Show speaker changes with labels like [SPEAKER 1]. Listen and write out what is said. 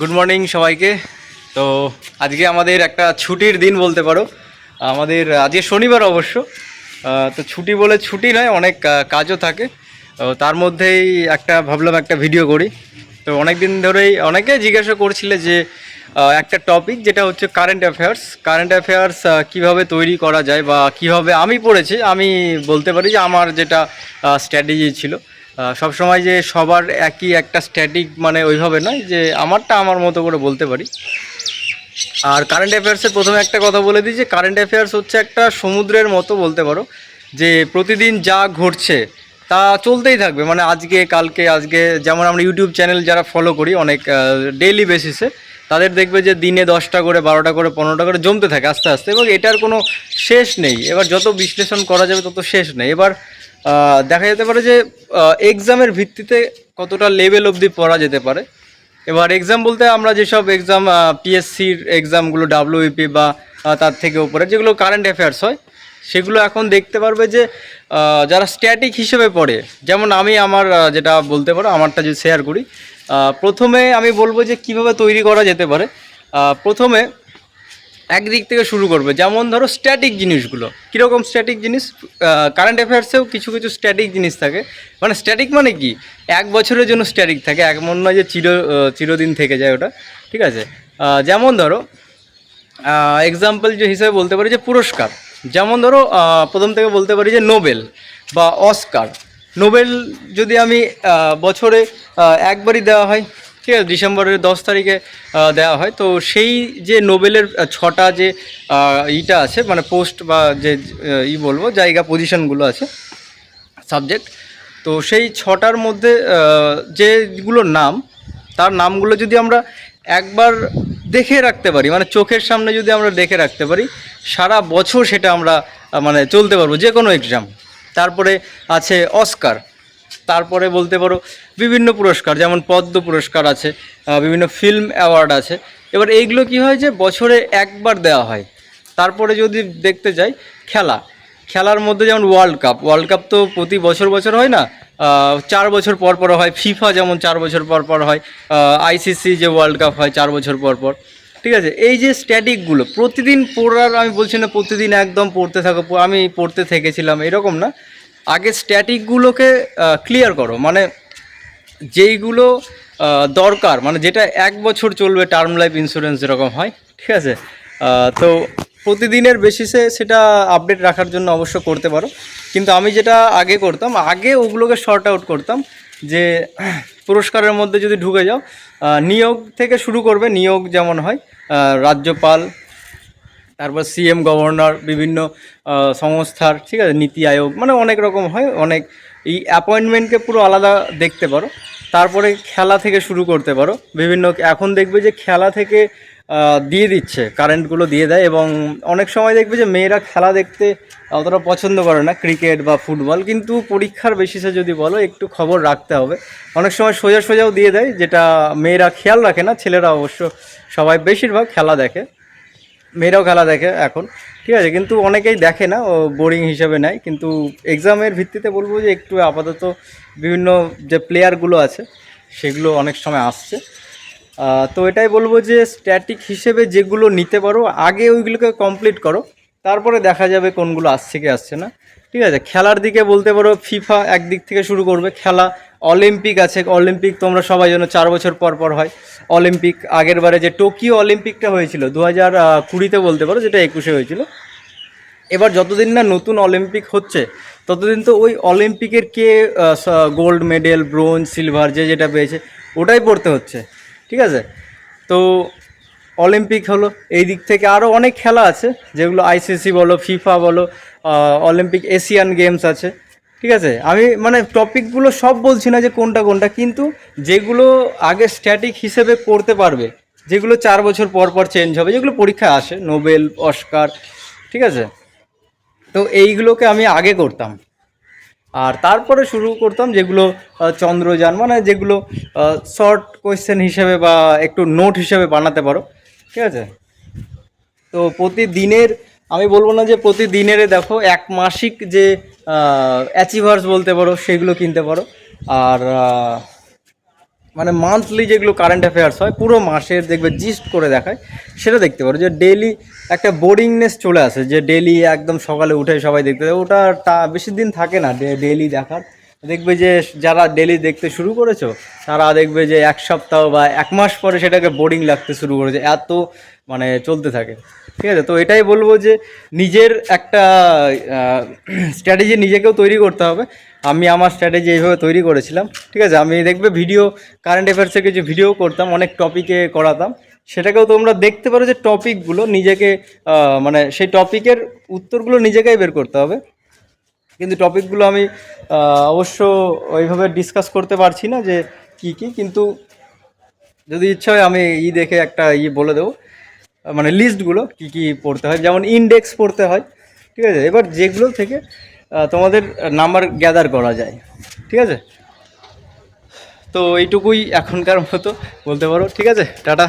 [SPEAKER 1] Good morning সবাইকে। তো আজকে আমাদের একটা ছুটির দিন বলতে পারো। আমাদের, আজকে শনিবার অবশ্য। তো ছুটি বলে ছুটি নয়, অনেক কাজও থাকে। তার মধ্যেই একটা ভাবলাম একটা ভিডিও করি। তো অনেক দিন ধরেই অনেকে জিজ্ঞাসা করছিলে যে একটা টপিক যেটা হচ্ছে কারেন্ট অ্যাফেয়ার্স কারেন্ট অ্যাফেয়ার্স কীভাবে তৈরি করা যায় বা কীভাবে আমি পড়েছি, আমি বলতে পারি যে আমার যেটা স্ট্র্যাটেজি ছিল। আহ, সবসময় যে সবার একই একটা স্ট্যাটিক মানে ওইভাবে নয় যে আমারটা আমার মতো করে বলতে পারি। আর কারেন্ট অ্যাফেয়ার্সের প্রথমে একটা কথা বলে দিই যে কারেন্ট অ্যাফেয়ার্স হচ্ছে একটা সমুদ্রের মতো বলতে পারো যে প্রতিদিন যা ঘটছে তা চলতেই থাকবে। মানে আজকে কালকে আজকে যেমন আমরা ইউটিউব চ্যানেল যারা ফলো করি অনেক ডেইলি বেসিসে তাদের দেখবে যে দিনে দশটা করে বারোটা করে পনেরোটা করে জমতে থাকে আস্তে আস্তে এবং এটার কোনো শেষ নেই। এবার যত বিশ্লেষণ করা যাবে তত শেষ নেই। এবার দেখা যেতে পারে যে এক্সামের ভিত্তিতে কতটা লেভেল অবধি পড়া যেতে পারে। এবার এক্সাম বলতে আমরা যেসব এক্সাম পিএসসির এক্সামগুলো ডাব্লিউপি বা তার থেকে উপরে, যেগুলো কারেন্ট অ্যাফেয়ার্স হয়, সেগুলো এখন দেখতে পারবে যে যারা স্ট্যাটিক হিসেবে পড়ে, যেমন আমি আমার যেটা বলতে পারো, আমারটা যদি শেয়ার করি প্রথমে আমি বলব যে কীভাবে তৈরি করা যেতে পারে। প্রথমে একদিক থেকে শুরু করবে। যেমন ধরো স্ট্যাটিক জিনিসগুলো। কীরকম স্ট্যাটিক জিনিস? কারেন্ট অ্যাফেয়ার্সেও কিছু কিছু স্ট্যাটিক জিনিস থাকে। মানে স্ট্যাটিক মানে কি? এক বছরের জন্য স্ট্যাটিক থাকে। এক এমন নয় যে চির চিরদিন থেকে যায় ওটা। ঠিক আছে? যেমন ধরো এক্সাম্পল যে হিসেবে বলতে পারি যে পুরস্কার। যেমন ধরো প্রথম থেকে বলতে পারি যে নোবেল বা অস্কার। নোবেল যদি আমি বছরে একবারই দেওয়া হয় ঠিক আছে ডিসেম্বরের দশ তারিখে দেওয়া হয়। তো সেই যে নোবেলের ছটা যে ইটা আছে মানে পোস্ট বা যে ই বলব জায়গা পজিশনগুলো আছে সাবজেক্ট তো সেই ছটার মধ্যে আহ, যেগুলোর নাম তার নামগুলো যদি আমরা একবার দেখে রাখতে পারি মানে চোখের সামনে যদি আমরা দেখে রাখতে পারি সারা বছর সেটা আমরা মানে চলতে পারব যে কোনো এক্সাম তারপরে আছে অস্কার। তারপরে বলতে পারো বিভিন্ন পুরস্কার, যেমন পদ্ম পুরস্কার আছে বিভিন্ন ফিল্ম অ্যাওয়ার্ড আছে। এবার এইগুলো কি হয় যে বছরে একবার দেওয়া হয়। তারপরে যদি দেখতে যাই, খেলা। খেলার মধ্যে যেমন ওয়ার্ল্ড কাপ ওয়ার্ল্ড কাপ তো প্রতি বছর বছর হয় না চার বছর পর পর হয় ফিফা যেমন চার বছর পর পর হয় আইসিসি যে ওয়ার্ল্ড কাপ হয় চার বছর পর পর। ঠিক আছে, এই যে স্ট্যাটিকগুলো প্রতিদিন পড়ার আমি বলছি না প্রতিদিন একদম পড়তে থাকো, আমি পড়তে থেকেছিলাম, এরকম না। আগে স্ট্যাটিকগুলোকে ক্লিয়ার করো। মানে যেইগুলো দরকার মানে যেটা এক বছর চলবে টার্ম লাইফ ইন্স্যুরেন্স যেরকম হয়, ঠিক আছে? তো প্রতিদিনের বেসিসে সেটা আপডেট রাখার জন্য অবশ্য করতে পারো। কিন্তু আমি যেটা আগে করতাম, আগে ওগুলোকে শর্ট আউট করতাম যে, পুরস্কারের মধ্যে যদি ঢুকে যাও নিয়োগ থেকে শুরু করবে, নিয়োগ যেমন হয় রাজ্যপাল তারপর সিএম গভর্নর বিভিন্ন সংস্থার, ঠিক আছে, নীতি আয়োগ মানে অনেক রকম হয়, অনেক, এই অ্যাপয়েন্টমেন্টকে পুরো আলাদা দেখতে পারো, তারপরে খেলা থেকে শুরু করতে পারো, বিভিন্ন, এখন দেখবে যে খেলা থেকে দিয়ে দিচ্ছে কারেন্টগুলো দিয়ে দেয়, এবং অনেক সময় দেখবে যে মেয়েরা খেলা দেখতে অতটা পছন্দ করে না ক্রিকেট বা ফুটবল কিন্তু পরীক্ষার বেসিসে যদি বলো, একটু খবর রাখতে হবে। অনেক সময় সোজা সোজাও দিয়ে দেয়, যেটা মেয়েরা খেয়াল রাখে না, ছেলেরা অবশ্য সবাই বেশিরভাগ খেলা দেখে। মেয়েরাও খেলা দেখে এখন। ঠিক আছে, কিন্তু অনেকেই দেখে না, ও বোরিং হিসাবে নেয়। কিন্তু এক্সামের ভিত্তিতে বলব যে একটু আপাতত বিভিন্ন যে প্লেয়ারগুলো আছে, সেগুলো অনেক সময় আসছে। তো এটাই বলব যে স্ট্যাটিক হিসেবে যেগুলো নিতে পারো, আগে ওইগুলোকে কমপ্লিট করো। তারপরে দেখা যাবে কোনগুলো আসছে কি আসছে না। ঠিক আছে, খেলার দিকে বলতে পারো ফিফা একদিক থেকে শুরু করবে। খেলা অলিম্পিক আছে, অলিম্পিক তোমরা সবাই জানো, চার বছর পর পর হয়। অলিম্পিক, আগের বারে যে টোকিও অলিম্পিকটা হয়েছিল দু হাজার কুড়িতে বলতে পারো, যেটা একুশে হয়েছিল। এবার যতদিন না নতুন অলিম্পিক হচ্ছে, ততদিন তো ওই অলিম্পিকের কে গোল্ড মেডেল ব্রোঞ্জ সিলভার যে যেটা পেয়েছে, ওটাই পড়তে হচ্ছে, ঠিক আছে? তো অলিম্পিক হলো, এই দিক থেকে আরও অনেক খেলা আছে, যেগুলো আইসিসি বলো, ফিফা বলো অলিম্পিক এশিয়ান গেমস আছে। ঠিক আছে? আমি মানে টপিকগুলো সব বলছি না যে কোনটা কোনটা, কিন্তু যেগুলো আগে স্ট্যাটিক হিসেবে করতে পারবে, যেগুলো চার বছর পর পর চেঞ্জ হবে, যেগুলো পরীক্ষা আসে, নোবেল, অস্কার, ঠিক আছে? তো এইগুলোকে আমি আগে করতাম। আর তারপরে শুরু করতাম যেগুলো চন্দ্রযান মানে যেগুলো শর্ট কোয়েশ্চেন হিসেবে বা একটু নোট হিসেবে বানাতে পারো, ঠিক আছে? তো প্রতিদিনের আমি বলব না যে প্রতিদিনের দেখো, এক মাসিক যে অ্যাচিভার্স বলতে পারো, সেগুলো কিনতে পারো। আর মানে মান্থলি যেগুলো কারেন্ট অ্যাফেয়ার্স হয়, পুরো মাসের দেখবে জিস্ট করে দেখায়, সেটা দেখতে পারো। যে ডেইলি একটা বোরিংনেস চলে আসে, যে ডেলি একদম সকালে উঠে সবাই দেখতে ওটা তা বেশি দিন থাকে না ডেইলি দেখার। দেখবে যে যারা ডেলি দেখতে শুরু করেছ, তারা দেখবে যে এক সপ্তাহ বা এক মাস পরে সেটাকে বোরিং লাগতে শুরু করেছে, এত মানে চলতে থাকে। ঠিক আছে? তো এটাই বলব যে নিজের একটা স্ট্র্যাটেজি নিজেকেও তৈরি করতে হবে। আমি আমার স্ট্র্যাটেজি এইভাবে তৈরি করেছিলাম। ঠিক আছে? আমি দেখবে ভিডিও কারেন্ট অ্যাফেয়ার্সের কিছু ভিডিও করতাম, অনেক টপিকে করাতাম। সেটাকেও তোমরা দেখতে পারো যে টপিকগুলো নিজেকে মানে সেই টপিকের উত্তরগুলো নিজেকেই বের করতে হবে। কিন্তু টপিকগুলো আমি অবশ্য ওইভাবে ডিসকাস করতে পারছি না যে কি কি, কিন্তু যদি ইচ্ছা হয় আমি ই দেখে একটা ই বলে দেবো। মানে লিস্টগুলো কি কি পড়তে হয়, যেমন ইন্ডেক্স পড়তে হয়, ঠিক আছে? এবার যেগুলো থেকে তোমাদের নাম্বার গ্যাদার করা যায়, ঠিক আছে? তো এইটুকুই এখনকার মতো, বলতে পারো, ঠিক আছে? টাটা।